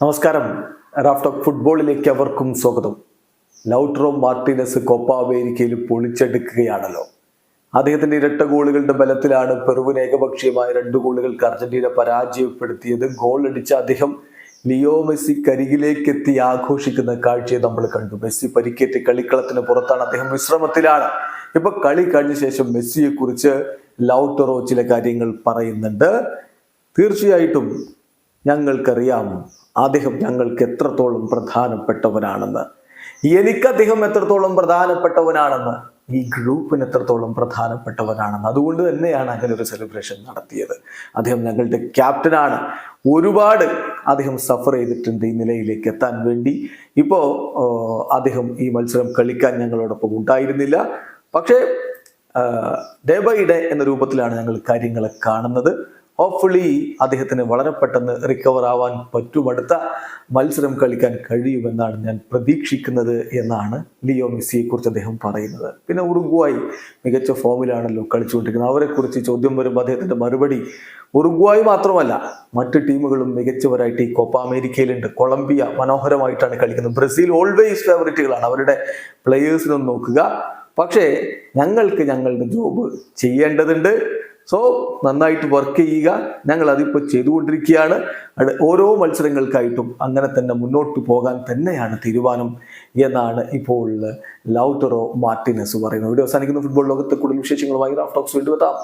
നമസ്കാരം. റാഫ്റ്റോക്ക് ഫുട്ബോളിലേക്ക് അവർക്കും സ്വാഗതം. ലൗട്രോ മാർട്ടിനസ് കോപ്പ അമേരിക്കയിൽ പൊളിച്ചെടുക്കുകയാണല്ലോ. അദ്ദേഹത്തിന്റെ ഇരട്ട ഗോളുകളുടെ ബലത്തിലാണ് പെറുവിന് ഏകപക്ഷീയമായ രണ്ട് ഗോളുകൾക്ക് അർജന്റീന പരാജയപ്പെടുത്തിയത്. ഗോൾ അടിച്ച അദ്ദേഹം ലിയോ മെസ്സി കരികിലേക്ക് എത്തി ആഘോഷിക്കുന്ന കാഴ്ചയെ നമ്മൾ കണ്ടു. മെസ്സി പരിക്കേറ്റ് കളിക്കളത്തിന് പുറത്താണ് അദ്ദേഹം വിശ്രമത്തിലാണ്. ഇപ്പൊ കളി കഴിഞ്ഞ ശേഷം മെസ്സിയെ കുറിച്ച് ലൗട്ടറോ ചില കാര്യങ്ങൾ പറയുന്നുണ്ട്. തീർച്ചയായിട്ടും ഞങ്ങൾക്കറിയാം. അദ്ദേഹം ഞങ്ങൾക്ക് എത്രത്തോളം പ്രധാനപ്പെട്ടവനാണെന്ന്. എനിക്ക് അദ്ദേഹം എത്രത്തോളം പ്രധാനപ്പെട്ടവനാണെന്ന്. ഈ ഗ്രൂപ്പിന് എത്രത്തോളം പ്രധാനപ്പെട്ടവനാണെന്ന്. അതുകൊണ്ട് തന്നെയാണ് അങ്ങനെ ഒരു സെലിബ്രേഷൻ നടത്തിയത്. അദ്ദേഹം ഞങ്ങളുടെ ക്യാപ്റ്റനാണ്. ഒരുപാട് അദ്ദേഹം സഫർ ചെയ്തിട്ടുണ്ട് ഈ നിലയിലേക്ക് എത്താൻ വേണ്ടി. ഇപ്പോൾ അദ്ദേഹം ഈ മത്സരം കളിക്കാൻ ഞങ്ങളോടൊപ്പം ഉണ്ടായിരുന്നില്ല. പക്ഷേ ഡേ ബൈ ഡേ എന്ന രൂപത്തിലാണ് ഞങ്ങൾ കാര്യങ്ങളെ കാണുന്നത്. ഹോപ്പ്ഫുള്ളി അദ്ദേഹത്തിന് വളരെ പെട്ടെന്ന് റിക്കവർ ആവാൻ പറ്റുമടുത്ത മത്സരം കളിക്കാൻ കഴിയുമെന്നാണ് ഞാൻ പ്രതീക്ഷിക്കുന്നത് എന്നാണ് ലിയോ മെസ്സിയെ കുറിച്ച് അദ്ദേഹം പറയുന്നത്. പിന്നെ ഉറുഗ്വായി മികച്ച ഫോമിലാണല്ലോ കളിച്ചുകൊണ്ടിരിക്കുന്നത്. അവരെക്കുറിച്ച് ചോദ്യം വരുമ്പോൾ അദ്ദേഹത്തിന്റെ മറുപടി ഉറുഗ്വായി മാത്രമല്ല മറ്റ് ടീമുകളും മികച്ചവരായിട്ട് ഈ കോപ്പ അമേരിക്കയിലുണ്ട്. കൊളംബിയ മനോഹരമായിട്ടാണ് കളിക്കുന്നത്. ബ്രസീൽ ഓൾവേസ് ഫേവറേറ്റുകളാണ് അവരുടെ പ്ലെയേഴ്സിനൊന്ന് നോക്കുക. പക്ഷേ ഞങ്ങൾക്ക് ഞങ്ങളുടെ ജോബ് ചെയ്യേണ്ടതുണ്ട്. സോ നന്നായിട്ട് വർക്ക് ചെയ്യുക. ഞങ്ങൾ അതിപ്പോൾ ചെയ്തുകൊണ്ടിരിക്കുകയാണ് ഓരോ മത്സരങ്ങൾക്കായിട്ടും അങ്ങനെ തന്നെ മുന്നോട്ട് പോകാൻ തന്നെയാണ് തീരുമാനം എന്നാണ് ഇപ്പോൾ ലൗട്ടറോ മാർട്ടിനസ് പറയുന്നത്. ഇവിടെ അവസാനിക്കുന്ന. ഫുട്ബോൾ ലോകത്തെ കൂടുതൽ വിശേഷങ്ങളുമായി റാഫ്റ്റോക്സ് വീണ്ടും എത്താം.